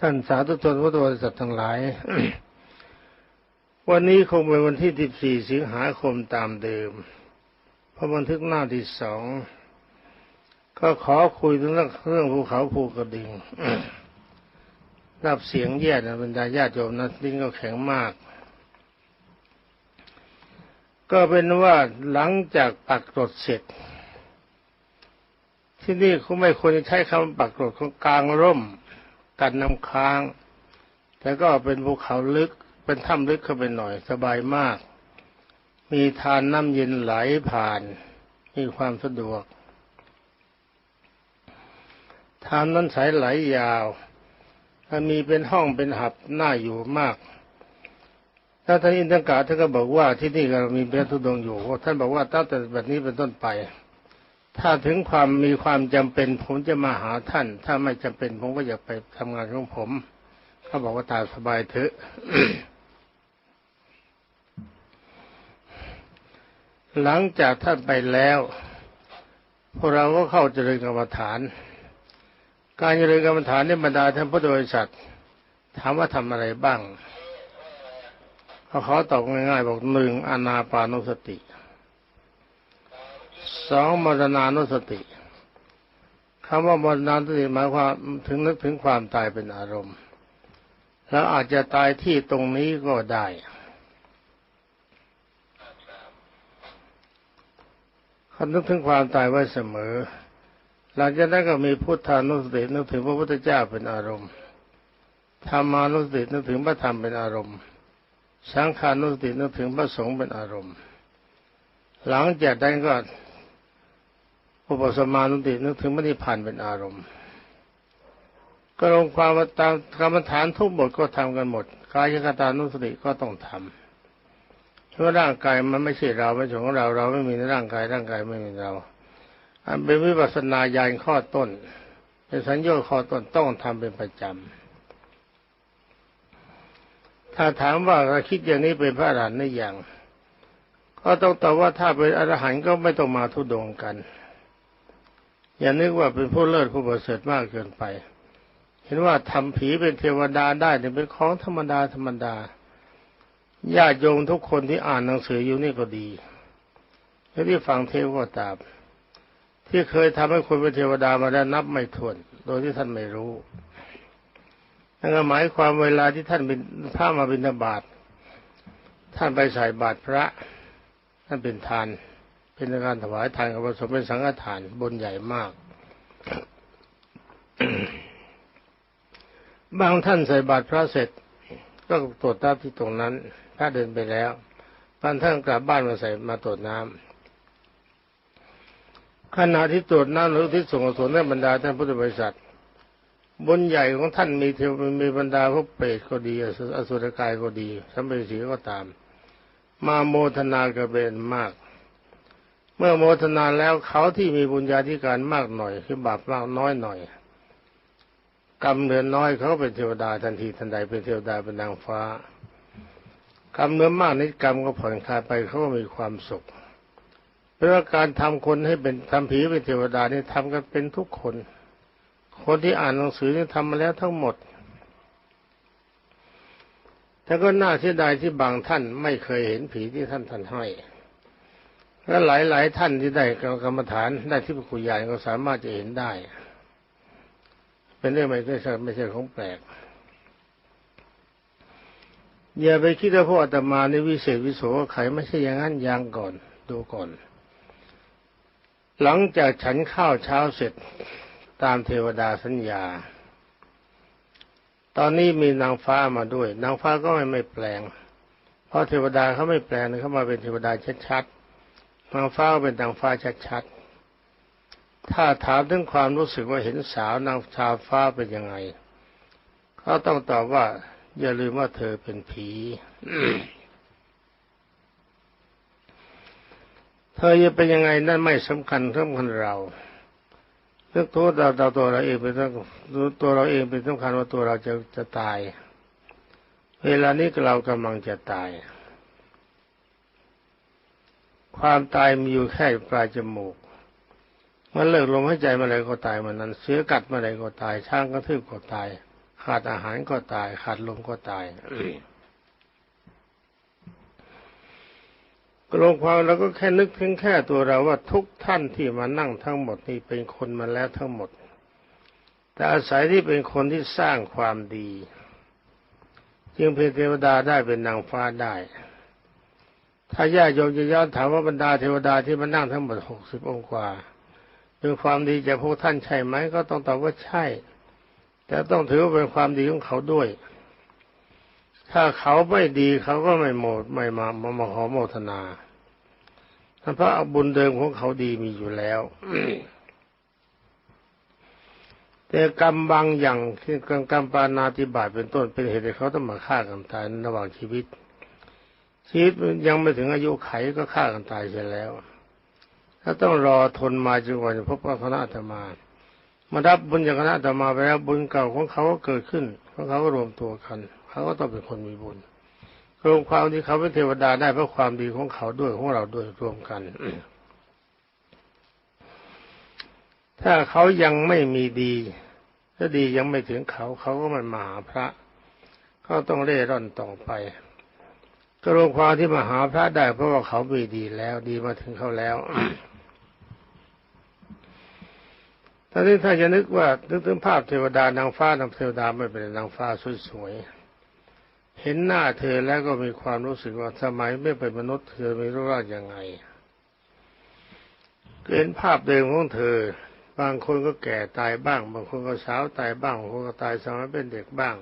ท่านสาธุชนพุทธบริษัททั้งหลาย วันนี้คงเป็นวันที่ 14 สิงหาคมตามเดิม พระบันทึกหน้าที่สอง ก็ขอคุยถึงเรื่องเรื่องภูเขาภูกระดึงรับเสียงแย่นะบรรดาญาติโยมนะดิ้นก็แข็งมาก ก็เป็นว่าหลังจากปักกรดเสร็จ ที่นี่เขาไม่ควรจะใช้คำปักกรดของกลางร่ม กันน้ำค้าง แต่ก็เป็นภูเขาลึกเป็นถ้ำลึกเข้าไปหน่อยสบายมาก มีทานน้ำเย็นไหลผ่าน มีความสะดวกทานนั้นใสไหลยาวถ้ามีเป็นห้องเป็นหับน่าอยู่มากถ้าท่านอินทกาท่านก็บอกว่าที่นี่เรามีพระธุดงค์อยู่ท่านบอกว่าตั้งแต่แบบนี้เป็นต้นไป ถ้าถึงความมีความจำเป็นผมจะมาหาท่าน ถ้าไม่จำเป็นผมก็อยากไปทำงานของผมเขาบอกว่าตาสบายเถอะหลังจากท่านไปแล้วพวกเราก็เข้าเจริญกรรมฐาน การเจริญกรรมฐานในบรรดาท่านพุทธบริษัทถามว่าทำอะไรบ้างเขาขอตอบง่ายๆบอกหนึ่งอนาปานุสติ สองมรณานุสติคำว่ามรณานุสติหมายความถึงนึกถึงความตายเป็นอารมณ์ แล้วอาจจะตายที่ตรงนี้ก็ได้เขานึกถึงความตายไว้เสมอ หลังจากนั้นก็มีพุทธานุสตินึกถึงพระพุทธเจ้าเป็นอารมณ์ธรรมานุสตินึกถึงพระธรรมเป็นอารมณ์ สังขานุสตินึกถึงพระสงฆ์เป็นอารมณ์ หลังจากนั้นก็ อุปสมานุสตินึกถึงมรรคผานเป็นอารมณ์ ก็ลงความตามกรรมฐานทุกบทก็ทำกันหมดกายคตานุสติก็ต้องทำเพราะร่างกายมันไม่ใช่เราไม่ใช่ของเราเราไม่มีในร่างกายร่างกายไม่มีเรา อันเป็นวิปัสสนาญาณข้อต้นเป็นสัญญาข้อต้นต้องทำเป็นประจำถ้าถามว่าเราคิดอย่างนี้เป็นพระอรหันต์หรือยังก็ต้องตอบว่าถ้าเป็นอรหันต์ก็ไม่ต้องมาทุดงกัน อย่านึกว่าเป็นผู้เลิศผู้ประเสริฐมากเกินไป เห็นว่าทำผีเป็นเทวดาได้เนี่ยเป็นของธรรมดาธรรมดาญาติโยมทุกคนที่อ่านหนังสืออยู่นี่ก็ดีและที่ฟังเทวก็ตามที่เคยทำให้คนเป็นเทวดามาแล้วนับไม่ถ้วน โดยที่ท่านไม่รู้นั่นก็หมายความเวลาที่ท่านเป็นพระมาบิณฑบาตท่านไปใส่บาตรพระ ท่านเป็นทาน เป็นการถวายทานกับผสมเป็นสังฆทานบนใหญ่มาก บางท่านใส่บาตรพระเสร็จ ก็ตรวจน้ำที่ตรงนั้น ถ้าเดินไปแล้วบางท่านกลับบ้านมาใส่มาตรวจน้ำขณะที่ตรวจน้ำหรือที่ส่งกุศลในบรรดาท่านพุทธบริษัท บนใหญ่ของท่านมีเทวมีบรรดาพวกเปรตก็ดี อสุรกายก็ดีสัมภเวสีก็ตาม มาโมทนากระเบนมาก เมื่อโมทนาแล้วเขาที่มีบุญญาธิการมากหน่อย คือบาปมากน้อยหน่อย กรรมเนือนน้อยเขาเป็นเทวดาทันทีทันใดเป็นเทวดาเป็นนางฟ้ากรรมเนื้อมากนิดกรรมก็ผ่อนคลายไปเขาก็มีความสุขเพราะการทำคนให้เป็นทำผีเป็นเทวดานี่ทำกันเป็นทุกคน คนที่อ่านหนังสือนี่ทำมาแล้วทั้งหมดแต่ก็น่าเสียดายที่บางท่านไม่เคยเห็นผีที่ท่านท่านให้ และหลายๆท่านที่ได้กรรมฐานได้ที่ปกุญาณก็สามารถจะเห็นได้ เป็นเรื่องไม่ใช่ไม่ใช่ของแปลก อย่าไปคิดว่าพวกอาตมาในวิเศษวิโสใครไม่ใช่อย่างนั้นยังก่อนดูก่อน หลังจากฉันข้าวเช้าเสร็จตามเทวดาสัญญา ตอนนี้มีนางฟ้ามาด้วย นางฟ้าก็ไม่ไม่แปลง เพราะเทวดาเขาไม่แปลงเขามาเป็นเทวดาชัดๆ นางฟ้าเป็นนางฟ้าชัดๆ ถ้าถามถึงความรู้สึกว่าเห็นสาวนางชาฟ้าเป็นยังไง เขาต้องตอบว่า อย่าลืมว่าเธอเป็นผีเธอจะเป็นยังไงนั่นไม่สำคัญสำคัญเราเรื่องตัวเราตัวเราเองเป็นตัวเราเองเป็นสำคัญว่าตัวเราจะจะตาย เวลานี้เรากำลังจะตาย ความตายมีอยู่แค่ปลายจมูก มันเลิกลมหายใจเมื่อไรก็ตายมันนั้น เสือกัดเมื่อไรก็ตาย ช้างกระทืบก็ตาย ขาดอาหารก็ตาย ขาดลมก็ตายก็ลงความเราก็แค่นึกถึงแค่ตัวเราว่าทุกท่านที่มานั่งทั้งหมดนี่เป็นคนมาแล้วทั้งหมด แต่อาศัยที่เป็นคนที่สร้างความดี จึงเป็นเทวดาได้เป็นนางฟ้าได้ ถ้าญาติโยมจะย้อนถามว่าบรรดาเทวดาที่มานั่งทั้งหมดหกสิบองค์กว่าเป็นความดีจากพวกท่านใช่ไหมก็ต้องตอบว่าใช่ แต่ต้องถือว่าเป็นความดีของเขาด้วย ถ้าเขาไม่ดีเขาก็ไม่โมดไม่มามามาขอโมทนาเพราะบุญเดิมของเขาดีมีอยู่แล้วแต่กรรมบางอย่างคือกรรมกรรมปานาติบาตเป็นต้นเป็นเหตุให้เขาต้องมาฆ่ากันตายในระหว่างชีวิต ชีวิตยังไม่ถึงอายุไขก็ฆ่ากันตายเสียแล้วถ้าต้องรอทนมาจนกว่าจะพบพระคณะธรรมามารับบุญจากคณะธรรมาไปแล้วบุญเก่าของเขาก็เกิดขึ้นเพราะเขาก็รวมตัวกันเขาก็ต้องเป็นคนมีบุญรวมความที่เขาเป็นเทวดาได้เพราะความดีของเขาด้วยของเราด้วยรวมกัน ถ้าเขายังไม่มีดีถ้าดียังไม่ถึงเขาเขาก็ไม่มาหาพระ เขาต้องเร่ร่อนต่อไป ก็รวมความที่มาหาพระได้เพราะว่าเขามีดีแล้วดีมาถึงเขาแล้วตอนนี้ถ้าจะนึกว่านึกถึงภาพเทวดานางฟ้านางเทวดาไม่เป็นนางฟ้าสวยๆเห็นหน้าเธอแล้วก็มีความรู้สึกว่าสมัยไม่เป็นมนุษย์เธอไม่รู้ว่ายังไงเห็นภาพเดิมของเธอ บางคนก็แก่ตายบ้าง บางคนก็สาวตายบ้างบางคนก็ตายสมัยเป็นเด็กบ้าง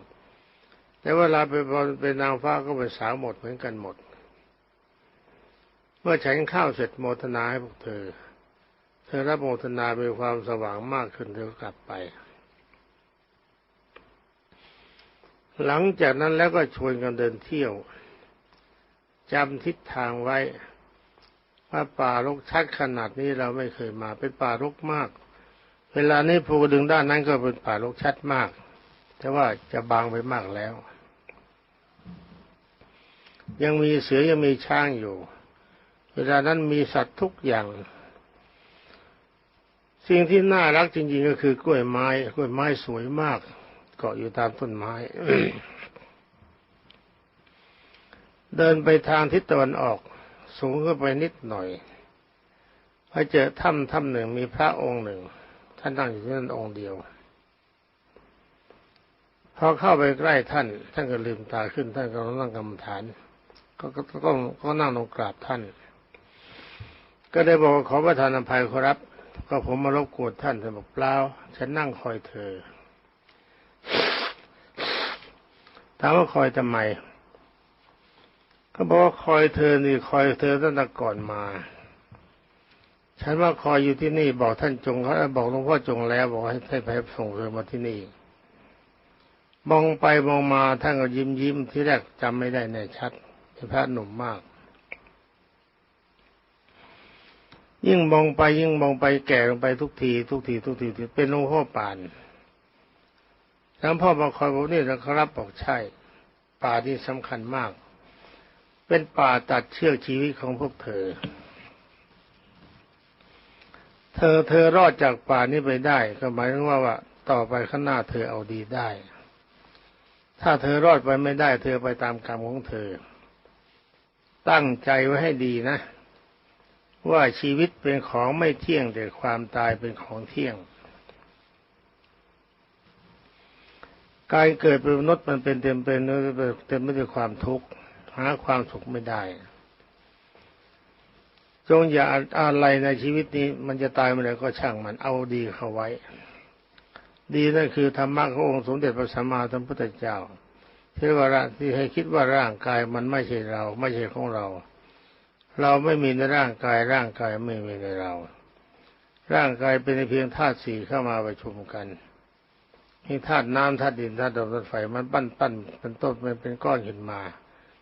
แต่เวลาเป็นเป็นนางฟ้าก็เป็นสาวหมดเหมือนกันหมด เมื่อฉันข้าวเสร็จโมทนาให้พวกเธอ เธอรับโมทนามีความสว่างมากขึ้นเธอกลับไป หลังจากนั้นแล้วก็ชวนกันเดินเที่ยวจำทิศทางไว้ว่าป่ารกชัดขนาดนี้เราไม่เคยมาเป็นป่ารกมาก เวลานี้ภูกระดึงด้านนั้นก็เป็นป่ารกชัดมาก แต่ว่าจะบางไปมากแล้ว ยังมีเสือยังมีช้างอยู่ เวลานั้นมีสัตว์ทุกอย่าง สิ่งที่น่ารักจริงๆก็คือกล้วยไม้ กล้วยไม้สวยมาก เกาะอยู่ตามต้นไม้ เดินไปทางทิศตะวันออก สูงขึ้นไปนิดหน่อยพอเจอถ้ำถ้ำหนึ่งมีพระองค์หนึ่ง ท่านนั่งอยู่ที่นั่นองค์เดียวพอเข้าไปใกล้ท่าน ท่านก็ลืมตาขึ้นท่านก็นั่งกรรมฐาน ก็ก็ก็ก็นั่งลงกราบท่าน ก็ได้บอกขอประทานอภัยขอรับ ก็ผมมารบกวนท่านท่านบอกเปล่าฉันนั่งคอยเธอถามว่าคอยทำไมก็บอกว่าคอยเธอนี่คอยเธอตั้งแต่ก่อนมา ฉันว่าคอยอยู่ที่นี่ บอกท่านจงเขาบอกหลวงพ่อจงแล้ว บอกให้ให้ไปส่งเธอมาที่นี่มองไปมองมาท่านก็ยิ้มยิ้มที่แรกจำไม่ได้แน่ชัด พระหนุ่มมาก ยิ่งมองไปยิ่งมองไปแก่ลงไปทุกที ทุกที ทุกทีเป็นหลวงพ่อปานหลวงพ่อมาคอยบอกนี่นะครับบอกใช่ ป่าที่สำคัญมาก เป็นป่าตัดเชือกชีวิตของพวกเธอ เธอเธอรอดจากป่านี้ไปได้ ก็หมายถึงว่าว่าต่อไปข้างหน้าเธอเอาดีได้ ถ้าเธอรอดไปไม่ได้ เธอไปตามกรรมของเธอ ตั้งใจไว้ให้ดีนะ ว่าชีวิตเป็นของไม่เที่ยงแต่ความตายเป็นของเที่ยง การเกิดเป็นมนุษย์มันเป็นเต็มเป็นเต็มไปด้วยความทุกข์หาความสุขไม่ได้ จงอย่าอะไรในชีวิตนี้ มันจะตายเมื่อไหร่ก็ช่างมันเอาดีเข้าไว้ ดีนั่นคือธรรมะขององค์สมเด็จพระสัมมาสัมพุทธเจ้า ที่ว่าร่างที่ให้คิดว่าร่างกายมันไม่ใช่เรา ไม่ใช่ของเรา เราไม่มีในร่างกาย ร่างกายไม่มีในเรา ร่างกายเป็นเพียงธาตุสี่เข้ามาประชุมกันมีธาตุน้ำธาตุดินธาตุลมธาตุไฟมันปั้นปั้นเป็นต้นมันเป็นก้อนหินมา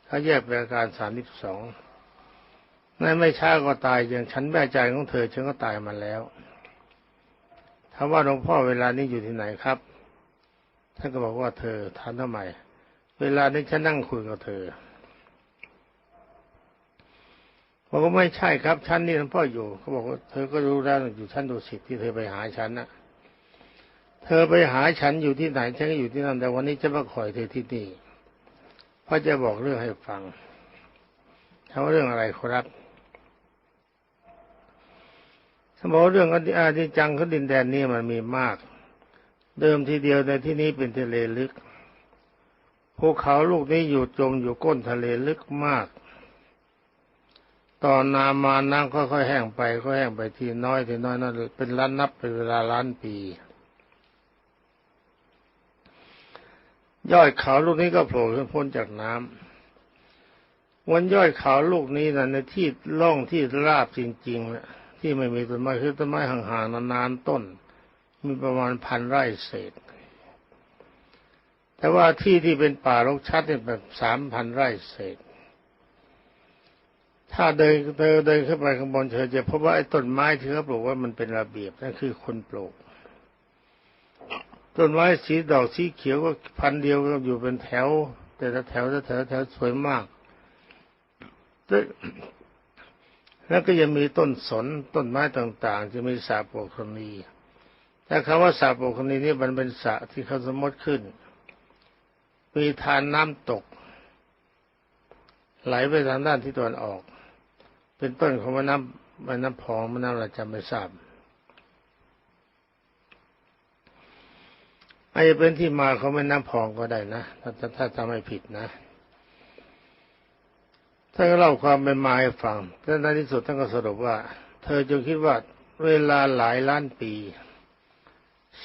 ถ้าแยกเป็นอาการสามสิบสองนั่นไม่ช้าก็ตายอย่างฉันแม่ใจของเธอฉันก็ตายมาแล้วถามว่าหลวงพ่อเวลานี้อยู่ที่ไหนครับท่านก็บอกว่าเธอทานทำไม เวลานี้ฉันนั่งคุยกับเธอบอกว่าไม่ใช่ครับชั้นนี้หลวงพ่ออยู่ เขาบอกว่าเธอก็รู้แล้วอยู่ชั้นดุสิตที่เธอไปหาฉันนะเธอไปหาฉันอยู่ที่ไหนฉันก็อยู่ที่นั่นแต่วันนี้จะมาคอยเธอที่นี่เพราะจะบอกเรื่องให้ฟังถามว่าเรื่องอะไรครับสมองเรื่องอาดิจังเของดินแดนนี้มันมีมาก เดิมทีเดียวในที่นี้เป็นทะเลลึก ภูเขาลูกนี้อยู่จมอยู่ก้นทะเลลึกมาก ตอนนามาน้ำค่อยๆแห้งไปก็แห้งไปทีน้อยทีน้อยนั่นเป็นล้านนับเป็นเวลาล้านปียอดเขาลูกนี้ก็โผล่ขึ้นพ้นจากน้ำวันยอดเขาลูกนี้นะในที่ล่องที่ราบจริงๆนะที่ไม่มีต้นไม้คือต้นไม้ห่างๆนานๆต้น มีประมาณพันไร่เศษ แต่ว่าที่ที่เป็นป่ารกชัดเนี่ยแบบสามพันไร่เศษ ถ้าเดินเธอเดินขึ้นไปข้างบนเธอจะพบว่าไอ้ต้นไม้ที่เขาปลูกว่ามันเป็นระเบียบนั่นคือคนปลูกต้นไม้สีดอกสีเขียวก็พันเดียวก็อยู่เป็นแถว แต่ละแถวแต่ละแถวแถวสวยมากแล้วก็ยังมีต้นสนต้นไม้ต่างๆ จะมีสาโปกคนีแต่คำว่าสาโปกคนีนี่มันเป็นสระที่เขาสมมติขึ้น มีทานน้ำตก ไหลไปทางด้านที่ตะวันออก เป็นต้นของแม่น้ำแม่น้ำพองแม่น้ำอะไรจำไม่ทราบอาจจะเป็นที่มาของแม่น้ำพองก็ได้นะ ถ้าถ้าจำไม่ผิดนะท่านก็เล่าความเป็นมาให้ฟังแต่ในที่สุดท่านก็สรุปว่า เธอจงคิดว่าเวลาหลายล้านปี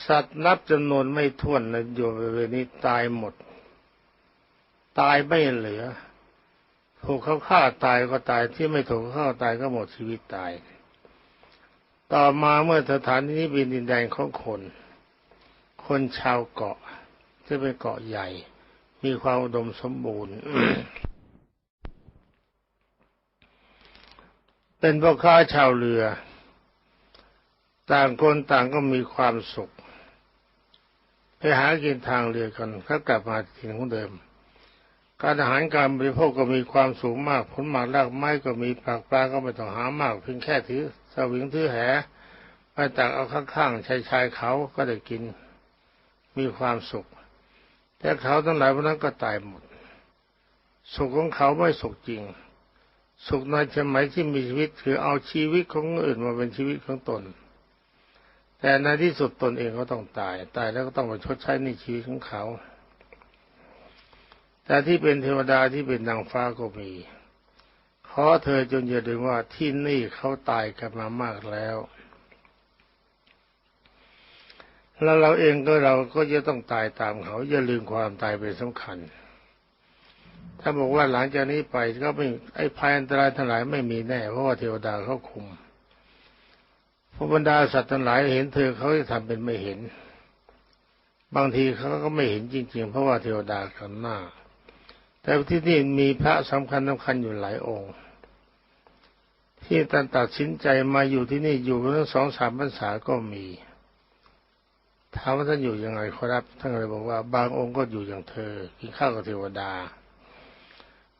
สัตว์นับจำนวนไม่ถ้วนในอยู่บเวนี้ตายหมด ตายไม่เหลือ ถูกเขาฆ่าตายก็ตายที่ไม่ถูกเขาฆ่าตายก็หมดชีวิตตาย ต่อมาเมื่อสถานที่นี้เป็นดินแดนของคน คนชาวเกาะที่เป็นเกาะใหญ่ มีความอุดมสมบูรณ์เป็นพ่อค้าชาวเรือ ต่างคนต่างก็มีความสุข ไปหากินทางเรือกันเขากลับมาถิ่นของเดิม การอาหารการบริโภคก็มีความสูงมากผลหมากรากไม้ก็มีผักปลาก็ไม่ต้องหามากเพียงแค่ถือสวิงถือแหไปตักเอาข้างๆชายชายเขาก็ได้กินมีความสุข แต่เขาทั้งหลายพวกนั้นก็ตายหมด สุขของเขาไม่สุขจริง สุขในสมัยที่มีชีวิตคือเอาชีวิตของอื่นมาเป็นชีวิตของตน แต่ในที่สุดตนเองก็ต้องตาย ตายแล้วก็ต้องมาชดใช้ในชีวิตของเขา แต่ที่เป็นเทวดาที่เป็นนางฟ้าก็มีขอเธอจงอย่าลืมว่าที่นี่เขาตายกันมามากแล้ว แล้วเราเองก็เราก็จะต้องตายตามเขา อย่าลืมความตายเป็นสำคัญ ถ้าบอกว่าหลังจากนี้ไปก็ไม่ไอ้ภัยอันตรายทั้งหลายไม่มีแน่เพราะว่าเทวดาเขาคุมพระบรรดาสัตว์ทั้งหลายเห็นเธอเขาจะทำเป็นไม่เห็น บางทีเขาก็ไม่เห็นจริง ๆ เพราะว่าเทวดากันหน้า แต่ที่นี่มีพระสำคัญสำคัญอยู่หลายองค์ ที่ท่านตัดสินใจมาอยู่ที่นี่อยู่ทั้งสองสามพรรษาก็มีถามว่าท่านอยู่ยังไงครับท่านเลยบอกว่า บางองค์ก็อยู่อย่างเธอกินข้าวกับเทวดา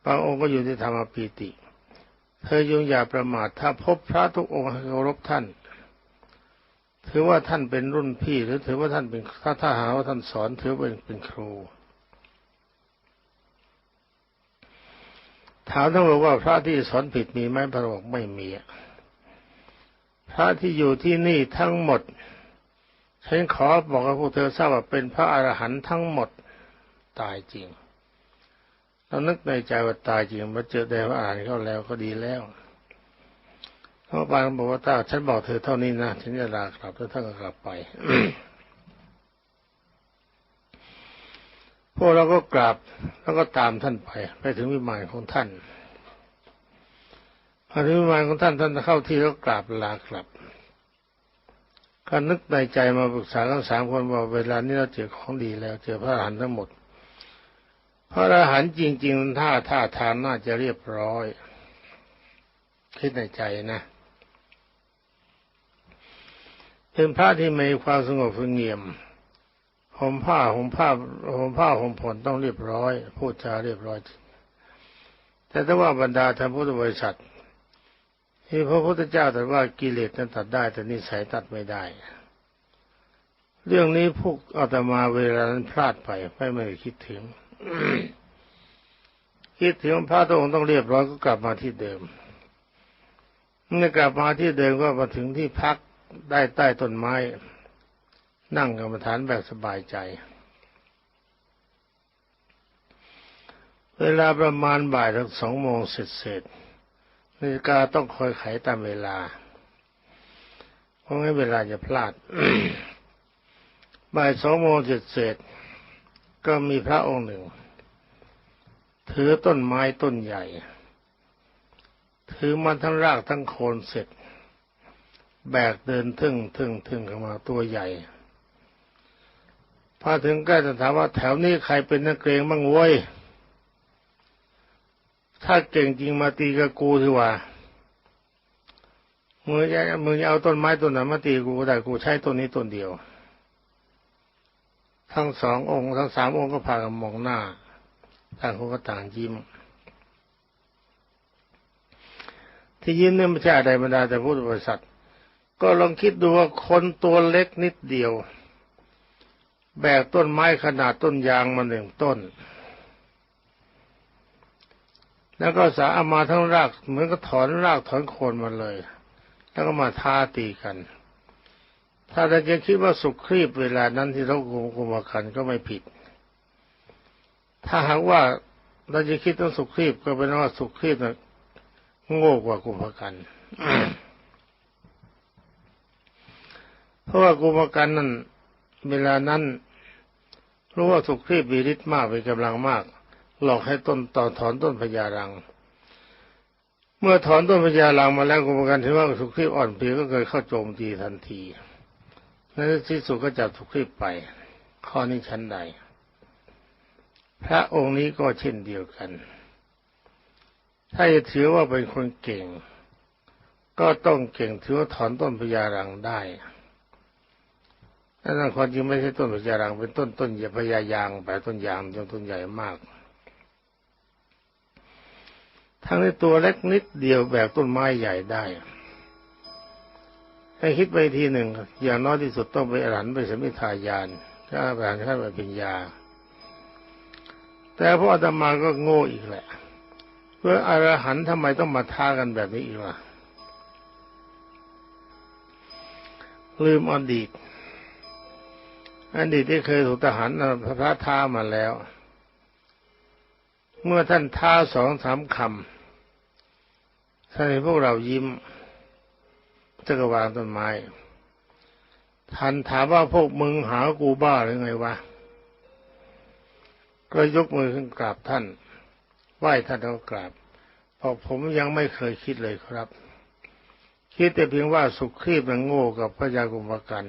บางองค์ก็อยู่ที่ธรรมปีติ เธอจงอย่าประมาทถ้าพบพระทุกองค์ให้เคารพท่าน ถือว่าท่านเป็นรุ่นพี่หรือถือว่าท่านเป็นถ้าถ้าหาว่าท่านสอนถือเป็นเป็นครู ถามท่านบอกว่าพระที่สอนผิดมีไหมพระบอกไม่มีพระที่อยู่ที่นี่ทั้งหมดฉันขอบอกให้พวกเธอทราบว่าเป็นพระอรหันต์ทั้งหมดตายจริงเรานึกในใจว่าตายจริงมาเจอได้ว่าอ่านเขาแล้วก็ดีแล้วพระปานบอกว่าถ้าฉันบอกเธอเท่านี้นะฉันจะลากลับแล้วท่านก็กลับไป พวกเราก็กราบแล้วก็ตามท่านไป ไปถึงวิมานของท่านพอถึงวิมานของท่านท่านเข้าที่แล้วกราบลากลับก็นึกในใจมาปรึกษาทั้งสามคนว่าเวลานี้เราเจอของดีแล้ว เจอพระอรหันต์ทั้งหมด พระอรหันต์จริงๆท่าท่าทางน่าจะเรียบร้อยคิดในใจนะเป็นพระที่มีความสงบสงเงียม ห่มผ้าห่มผ้าห่มผ้าห่มผ่อนต้องเรียบร้อย พูดจาเรียบร้อย แต่ถ้าว่าบรรดาท่านพุทธบริษัทที่พระพุทธเจ้าตรัสว่ากิเลสนั้นตัดได้ แต่นิสัยตัดไม่ได้ เรื่องนี้พวกอาตมาเวลานั้นพลาดไปไม่ไม่ได้คิดถึง คิดถึงพระองค์ต้องเรียบร้อยก็กลับมาที่เดิมเมื่อกลับมาที่เดิมก็มาถึงที่พักได้ใต้ต้นไม้ นั่งกรรมฐานแบบสบายใจ เวลาประมาณบ่ายถึงสองโมงเสร็จเสร็จนาฬิกาต้องคอยไขตามเวลา เพราะงั้นเวลาจะพลาด บ่ายสองโมงเสร็จเสร็จก็มีพระองค์หนึ่ง ถือต้นไม้ต้นใหญ่ ถือมันทั้งรากทั้งโคนเสร็จแบกเดินทึ่งทึ่งทึ่งเข้ามาตัวใหญ่ พอถึงใกล้จะถามว่าแถวนี้ใครเป็นนักเกรงบ้างเว้ย ถ้าเก่งจริงมาตีกับกูถือว่ามึงจะมึงจะเอาต้นไม้ต้นนั้นมาตีกูแต่กูใช้ต้นนี้ต้นเดียว ทั้งสององค์ทั้งสามองค์ก็พากันมองหน้าต่างคนก็ต่างยิ้ม ที่ยิ้มเนี่ยไม่ใช่อะไรบรรดาแต่พุทธบริษัท ก็ลองคิดดูว่าคนตัวเล็กนิดเดียว แบกต้นไม้ขนาดต้นยางมาหนึ่งต้น แล้วก็สาเอามาทั้งรากเหมือนก็ถอนรากถอนโคนมาเลย แล้วก็มาท้าตีกัน ถ้าเราจะคิดว่าสุขครีบเวลานั้นที่เรากุมกุมกันก็ไม่ผิด ถ้าหากว่าเราจะคิดว่าสุขครีบก็เป็นว่าสุขครีบนะโง่กว่ากุมภกันเพราะว่ากุมภกันนั้นเวลานั้น รู้ว่าสุขครีบมีฤทธิ์มากมีกำลังมาก หลอกให้ต้นต่อถอนต้นพญารัง เมื่อถอนต้นพญารังมาแล้วกุมภกันถือว่าสุขครีบอ่อนเพลียก็เคยเข้าโจมตีทันทีในที่สุดก็จับสุขครีบไป ข้อนี้ชั้นใด พระองค์นี้ก็เช่นเดียวกัน ถ้าจะถือว่าเป็นคนเก่ง ก็ต้องเก่งถือว่าถอนต้นพญารังได้ นั่นความจริงไม่ใช่ต้นพญารังเป็นต้นต้นพญายางแต่ต้นยางจนต้นใหญ่มาก ทั้งในตัวเล็กนิดเดียวแบบต้นไม้ใหญ่ได้ให้คิดไปทีหนึ่ง อย่างน้อยที่สุดต้องไปอรหันต์ไปสมิทายานถ้าอรหันต์ขั้นไปเป็นยาแต่พระอาตมาก็โง่อีกแหละเพื่ออรหันต์ทำไมต้องมาท้ากันแบบนี้อีกล่ะลืมอดีต อดีตที่เคยถูกทหารพระท้ามาแล้ว เมื่อท่านท้าสองสามคำท่านให้พวกเรายิ้มจะกวางต้นไม้ท่านถามว่าพวกมึงหากูบ้าหรือไงวะ ก็ยกมือขึ้นกราบท่าน ไหว้ท่านแล้วกราบเพราะผมยังไม่เคยคิดเลยครับ คิดแต่เพียงว่าสุขคีบมันโง่กับพระยากุมภกัน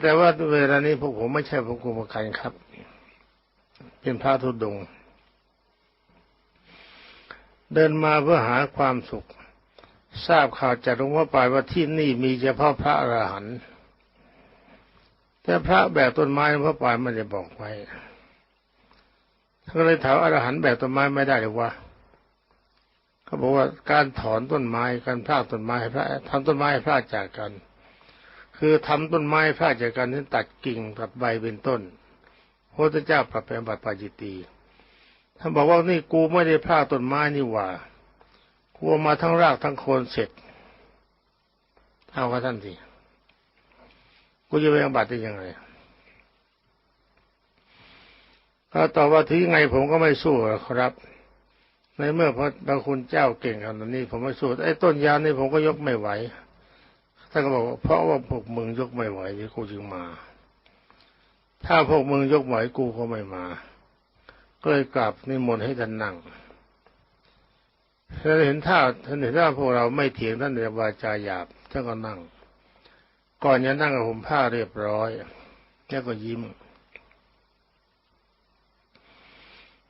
แต่ว่าเวลานี้พวกผมไม่ใช่พระกุมภกันครับ เป็นพระธุดงค์เดินมาเพื่อหาความสุข ทราบข่าวจากหลวงพ่อปายว่าที่นี่มีเฉพาะพระอรหันต์แต่พระแบบต้นไม้หลวงพ่อปายไม่ได้บอกไว้ท่านก็เลยถามอรหันต์แบบต้นไม้ไม่ได้หรือวะเขาบอกว่าการถอนต้นไม้การพรากต้นไม้พระทำต้นไม้พรากจากกัน คือทำต้นไม้พรากจากกันที่ตัดกิ่งตัดใบเป็นต้นพระพุทธเจ้าปรับเป็นบัตรปาจิตตีท่านบอกว่านี่กูไม่ได้พรากต้นไม้นี่หว่ากูมาทั้งรากทั้งโคนเสร็จเอากับท่านสิกูจะไปยังบัตรได้ยังไงเขาตอบว่าถึงไงผมก็ไม่สู้ครับ ในเมื่อพระบางคุณเจ้าเก่งขนาดนี้ผมไม่สู้ไอ้ต้นยางนี่ผมก็ยกไม่ไหว ท่านก็บอกว่าเพราะว่าพวกมึงยกไม่ไหวที่กูจึงมา ถ้าพวกมึงยกไหวกูก็ไม่มา ก็เลยกลับนิมนต์ให้ท่านนั่งท่านเห็นท่าท่านเห็นท่าพวกเราไม่เถียงท่านเดียวาจาหยาบท่านก็นั่ง ก่อนจะนั่งกับผมผ้าเรียบร้อยแล้วก็ยิ้ม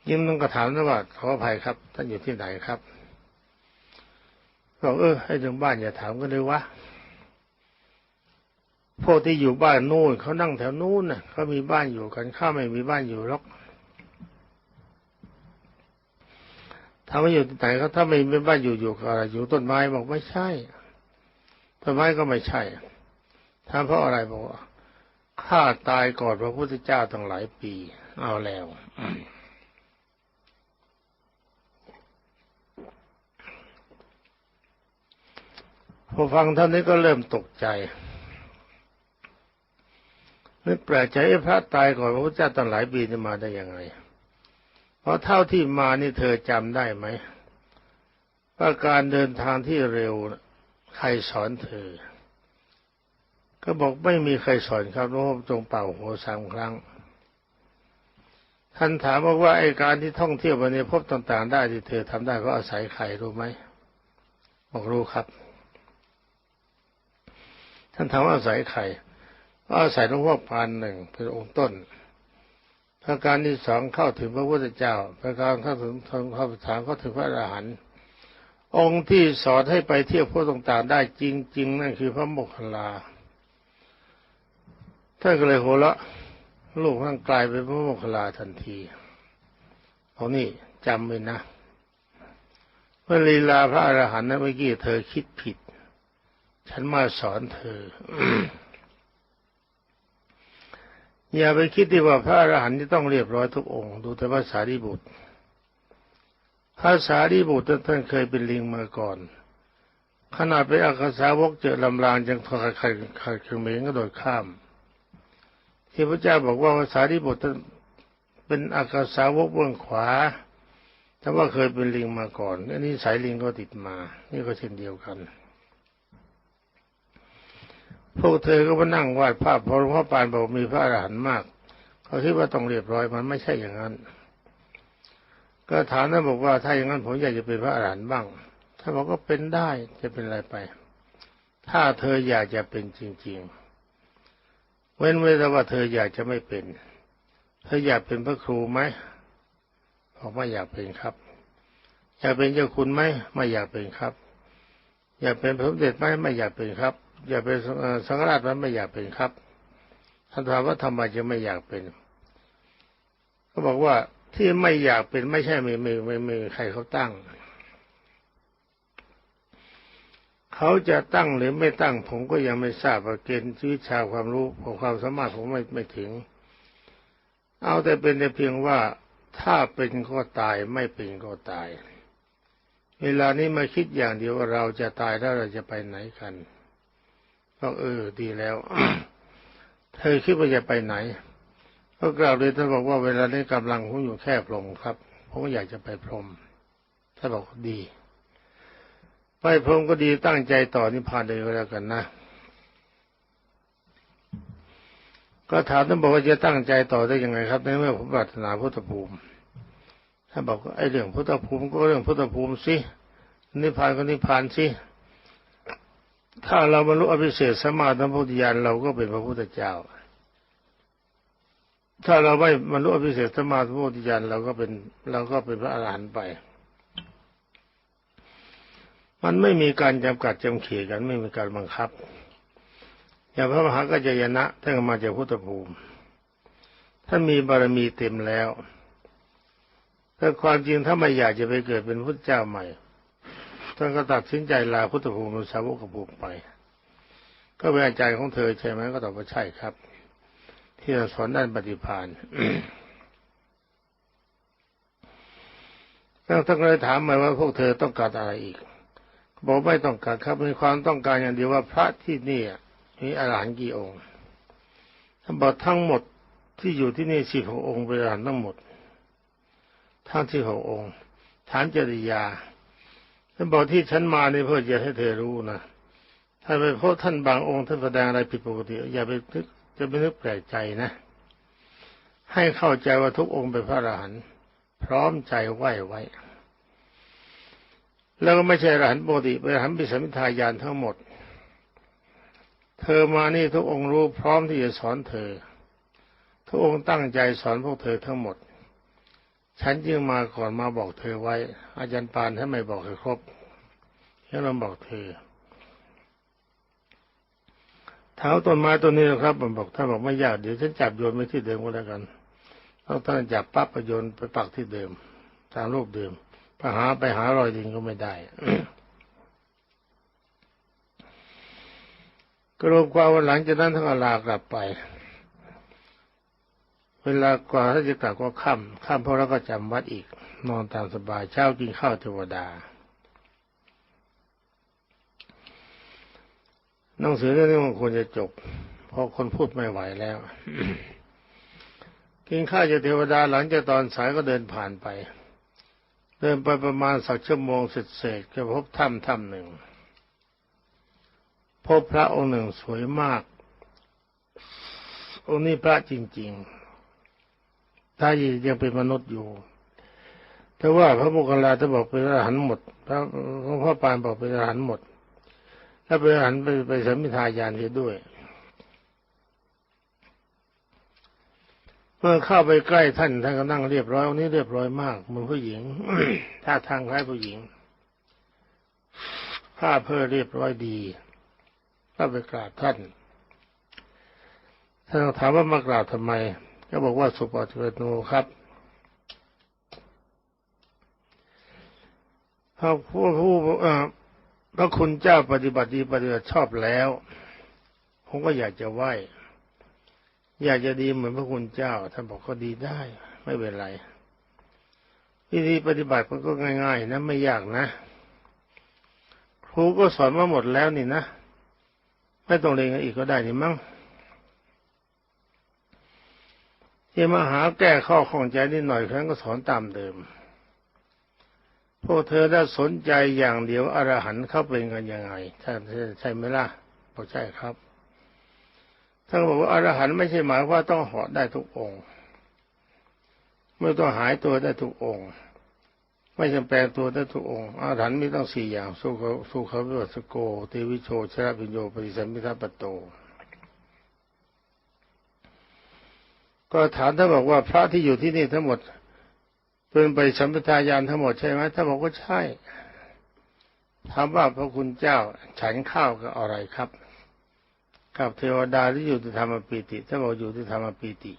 ยิ้มต้องกระถามนะว่าขออภัยครับ ท่านอยู่ที่ไหนครับบอกเออให้ถึงบ้านอย่าถามกันเลยวะ พวกที่อยู่บ้านนู่นเขานั่งแถวนู่นน่ะเขามีบ้านอยู่กันข้าไม่มีบ้านอยู่หรอกถ้าไม่อยู่ที่ไหนเขาถ้าไม่มีบ้านอยู่อยู่อะไรอยู่ต้นไม้บอกไม่ใช่ต้นไม้ก็ไม่ใช่ถามเพราะอะไรบอกว่าข้าตายก่อนพระพุทธเจ้าตั้งหลายปี เอาแล้วพอฟังท่านนี้ก็เริ่มตกใจ นึกแปลกใจไอ้พระตายก่อนพระพุทธเจ้าตั้งหลายปีจะมาได้ยังไงเพราะเท่าที่มานี่เธอจำได้ไหมว่าการเดินทางที่เร็วใครสอนเธอ ก็บอกไม่มีใครสอนครับพระจงเป่าหัวสามครั้ง ท่านถามบอกว่าไอ้การที่ท่องเที่ยวไปในภพต่าง ๆ ได้ที่เธอทำได้เพราะอาศัยใครรู้ไหมบอกรู้ครับ ท่านถามว่าอาศัยใคร อาศัยหลวงพ่อปานหนึ่งเป็นองค์ต้นประการที่สองเข้าถึงพระพุทธเจ้าประการเข้าถึงเข้าถามเข้าถึงพระอรหันต์องค์ที่สอนให้ไปเที่ยวพวกต่างๆได้จริง ๆ นั่นคือพระโมคคัลลาท่านก็เลยโหละลูกท่านกลายเป็นพระโมคคัลลาทันทีเอานี่จำไว้นะเมื่อลีลาพระอรหันต์นั้นเมื่อกี้เธอคิดผิด ฉันมาสอนเธอ อย่าไปคิดดีว่าพระอรหันต์ที่ต้องเรียบร้อยทุกองค์ ดูแต่ภาษาดิบุตรภาษาดิบุตรท่านเคยเป็นลิงมาก่อน ขนาดเป็นอักษาวกเจอลำลางจังทอดไข่ไข่เขมงก็โดดข้าม ที่พระเจ้าบอกว่าภาษาดิบุตรเป็นอักษาวกเบื้องขวาแต่ว่าเคยเป็นลิงมาก่อนอันนี้สายลิงก็ติดมา นี่ก็เช่นเดียวกัน พวกเธอก็มานั่งวาดภาพพอหลวงพ่อปานบอกมีพระอรหันต์มาก เขาคิดว่าต้องเรียบร้อยมันไม่ใช่อย่างนั้น ก็ถามท่านบอกว่าถ้าอย่างนั้นผมอยากจะเป็นพระอรหันต์บ้างท่านบอกก็เป็นได้จะเป็นอะไรไป ถ้าเธออยากจะเป็นจริง ๆ เว้นไว้แต่ว่าเธออยากจะไม่เป็นเธออยากเป็นพระครูไหมบอกว่าอยากเป็นครับ อยากเป็นเจ้าคุณไหมไม่อยากเป็นครับ อยากเป็นพระสมเด็จไหมไม่อยากเป็นครับ อย่าเป็นสังฆราชมันไม่อยากเป็นครับท่านถามว่าทำไมจะไม่อยากเป็นก็บอกว่าที่ไม่อยากเป็นไม่ใช่ไม่ไม่ไม่ไม่ใครเขาตั้ง เขาจะตั้งหรือไม่ตั้ง ผมก็ยังไม่ทราบว่าเกณฑ์วิชาความรู้ของความสามารถผมไม่ไม่ถึง เอาแต่เป็นแต่เพียงว่าถ้าเป็นก็ตายไม่เป็นก็ตาย เวลานี้มาคิดอย่างเดียวว่าเราจะตายแล้วเราจะไปไหนกัน ก็เออ ดีแล้ว เธอคิดว่าจะไปไหน ก็กล่าวเลยท่านบอกว่าเวลานี้กำลังผมอยู่แค่พรมครับผมอยากจะไปพรมท่านบอกดี ไปพรมก็ดีตั้งใจต่อนิพพานเลยก็แล้วกันนะก็ถามท่านบอกว่าจะตั้งใจต่อได้ยังไงครับในเมื่อผมปรารถนาพุทธภูมิท่านบอกไอ้เรื่องพุทธภูมิก็เรื่องพุทธภูมิสินิพพานก็นิพพานสิ ถ้าเราบรรลุอภิเศษสมาธิพุทธญาณเราก็เป็นพระพุทธเจ้า ถ้าเราไม่บรรลุอภิเศษสมาธิพุทธญาณเราก็เป็นเราก็เป็นพระอรหันต์ไป มันไม่มีการจำกัดจำเขียกันไม่มีการบังคับ อย่างพระมหากัจจยนะท่านมาจากพุทธภูมิท่านมีบารมีเต็มแล้วแต่ความจริงถ้าไม่อยากจะไปเกิดเป็นพุทธเจ้าใหม่ ท่านก็ตัดสินใจลาพุทธภูมิสาวกภูมิไป ก็เป็นอาจารย์ของเธอใช่ไหมก็ตอบว่าใช่ครับ ที่เราสอนด้านปฏิภาณท่านท่านก็เลยถามมาว่าพวกเธอต้องการอะไรอีก บอกไม่ต้องการครับมีความต้องการอย่างเดียวว่าพระที่นี่มีอรหันต์กี่องค์ท่านบอกทั้งหมดที่อยู่ที่นี่สิบหกองค์เป็นอรหันต์ทั้งหมดทั้งที่หกองค์ฐานจริยา ท่านบอกที่ฉันมานี่เพื่อจะให้เธอรู้นะถ้าไปพบท่านบางองค์ท่านแสดงอะไรผิดปกติอย่าไปนึกจะไปนึกแปลกใจนะ ให้เข้าใจว่าทุกองค์เป็นพระอรหันต์พร้อมใจไหว้ไว้ แล้วก็ไม่ใช่อรหันต์ปกติเป็นอรหันต์ปิสมิทายานทั้งหมด เธอมานี่ทุกองค์รู้พร้อมที่จะสอนเธอ ทุกองค์ตั้งใจสอนพวกเธอทั้งหมด ฉันจึงมาก่อนมาบอกเธอไว้ อาจารย์ปานถ้าไม่บอกให้ครบแค่เราบอกเธอเท้าต้นไม้ต้นนี้นะครับผมบอกถ้าบอกไม่ยากเดี๋ยวฉันจับโยนไปที่เดิมก็แล้วกันต้องท่านจับปั๊บไปโยนไปปักที่เดิมตามรูปเดิมไปหาไปหารอยดินก็ไม่ได้ก็รวมความว่าหลังจากนั้นทั้งลากลับไป เวลากว่าถ้าจะกลับก็ค่ำค่ำพวกเราก็จำวัดอีก นอนตามสบายเช้ากินข้าวเทวดา หนังสือเรื่องนี้มันควรจะจบ เพราะคนพูดไม่ไหวแล้ว กินข้าวจากเทวดาหลังจากตอนสายก็เดินผ่านไป เดินไปประมาณสักชั่วโมงเสร็จๆก็พบถ้ำถ้ำหนึ่ง พบพระองค์หนึ่งสวยมาก องค์นี้พระจริง ๆ ถ้ายังเป็นมนุษย์อยู่แต่ว่าพระโมคคัลลาท่านบอกเป็นอรหันต์หมด พระหลวงพ่อปานบอกเป็นอรหันต์หมด ถ้าเป็นอรหันต์ไปไปสัมมิทายานเสียด้วย เมื่อเข้าไปใกล้ท่านท่านก็นั่งเรียบร้อยวันนี้เรียบร้อยมากเหมือนผู้หญิงท่าทางคล้ายผู้หญิงผ้าเพื่อเรียบร้อยดีก็ไปกราบท่านท่านถามว่ามากราบทำไม ก็บอกว่าสุปฏิเวโนครับพระผู้ผู้เอ่อพระคุณเจ้าปฏิบัติดีปฏิบัติชอบแล้ว ผมก็อยากจะไหว้ อยากจะดีเหมือนพระคุณเจ้าท่านบอกก็ดีได้ ไม่เป็นไรวิธีปฏิบัติมันก็ง่าย ๆ นะไม่ยากนะ ครูก็สอนมาหมดแล้วนี่นะ ไม่ต้องเรียนกันอีกก็ได้นี่มั้ง ที่มาหาแก้ข้อข้องใจนิดหน่อยครั้งก็สอนตามเดิม พวกเธอได้สนใจอย่างเดียวอรหันต์เข้าเป็นกันยังไงใช่ใช่ไหมล่ะบอกใช่ครับท่านบอกว่าอรหันต์ไม่ใช่หมายว่าต้องเหาะได้ทุกองค์ไม่ต้องหายตัวได้ทุกองค์ ไม่จำแปลงตัวได้ทุกองค์อรหันต์มีต้องสี่อย่างสุขสุขวิวัสสโกเทวิโชชรปิญโยปริสัมพิทัปปโต ก็ถามท่านบอกว่าพระที่อยู่ที่นี่ทั้งหมดเป็นไปสัมปทายานทั้งหมดใช่ไหมท่านบอกว่าใช่ถามว่าพระคุณเจ้า ฉันข้าวกับอะไรครับกับเทวดาที่อยู่ที่ธรรมปีติท่านบอกอยู่ที่ธรรมปีติ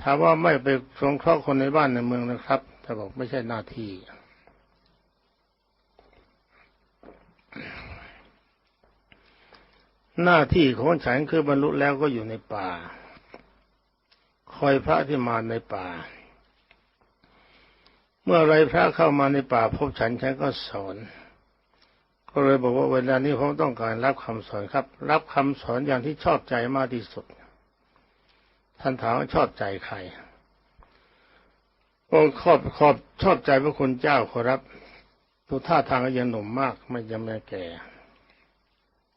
ถามว่าไม่ไปสงเคราะห์คนในบ้านในเมืองนะครับท่านบอกไม่ใช่หน้าที่หน้าที่ของฉันคือบรรลุแล้วก็อยู่ในป่า คอยพระที่มาในป่า เมื่อไรพระเข้ามาในป่าพบฉันฉันก็สอน ก็เลยบอกว่าเวลานี้ผมต้องการรับคำสอนครับ รับคำสอนอย่างที่ชอบใจมากที่สุด ท่านถามว่าชอบใจใครโอ้ขอบขอบชอบใจพระคุณเจ้าขอรับดูท่าทางก็ยังหนุ่มมาก ไม่ยังไม่แก่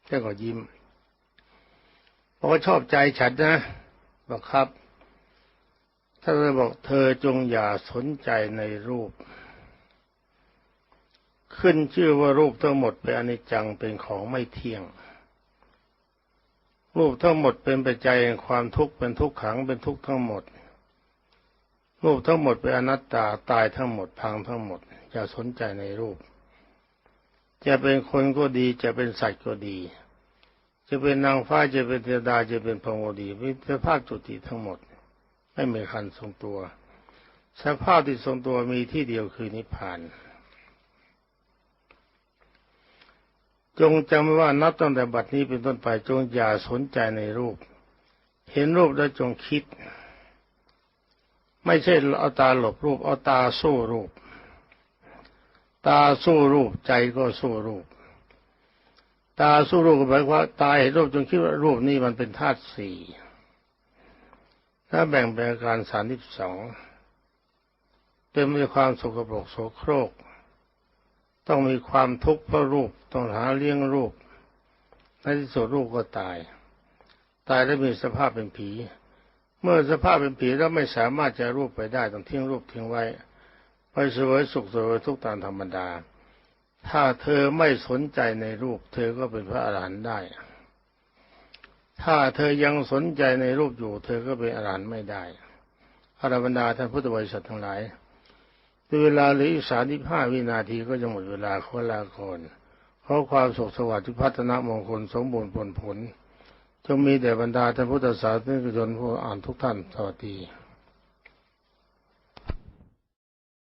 แค่ก็ยิ้มบอกว่าชอบใจฉันนะบอกครับ ท่านเลยบอกเธอจงอย่าสนใจในรูป ขึ้นชื่อว่ารูปทั้งหมดเป็นอนิจจังเป็นของไม่เที่ยง รูปทั้งหมดเป็นปัจจัยแห่งความทุกข์เป็นทุกขังเป็นทุกข์ทั้งหมด รูปทั้งหมดเป็นอนัตตาตายทั้งหมดพังทั้งหมดอย่าสนใจในรูป จะเป็นคนก็ดีจะเป็นสัตว์ก็ดี จะเป็นนางฟ้าจะเป็นเทวดาจะเป็นพรหมก็ดีวิสภาพจุติทั้งหมด ไม่มีคันทรงตัว สภาพที่ทรงตัวมีที่เดียวคือนิพพาน จงจำไว้ว่านับตั้งแต่บัดนี้เป็นต้นไปจงอย่าสนใจในรูป เห็นรูปแล้วจงคิด ไม่ใช่เอาตาหลบรูป เอาตาสู้รูป ตาสู้รูปใจก็สู้รูปตาสู้รูปก็หมายความว่าตาเห็นรูปจงคิดว่ารูปนี้มันเป็นธาตุสี่ ถ้าแบ่งเป็นอาการสามสิบสองเต็มด้วยความสกปรกโสโครก ต้องมีความทุกข์เพราะรูปต้องหาเลี้ยงรูปในที่สุดรูปก็ตาย ตายแล้วมีสภาพเป็นผี เมื่อสภาพเป็นผีแล้วไม่สามารถจะรูปไปได้ต้องทิ้งรูปทิ้งไว้ ไปเสวยสุขเสวยทุกข์ตามธรรมดา ถ้าเธอไม่สนใจในรูป เธอก็เป็นพระอรหันต์ได้ ถ้าเธอยังสนใจในรูปอยู่ เธอก็เป็นอรหันต์ไม่ได้อรบรรดาท่านพุทธบริษัททั้งหลายด้วยเวลาเหลืออีกสามสิบห้าวินาทีก็จะหมดเวลาขอลาก่อนขอความสุขสวัสดิ์ที่พัฒนามงคลสมบูรณ์ผลผลจงมีแด่บรรดาท่านพุทธศาสนิกชนผู้อ่านทุกท่านสวัสดี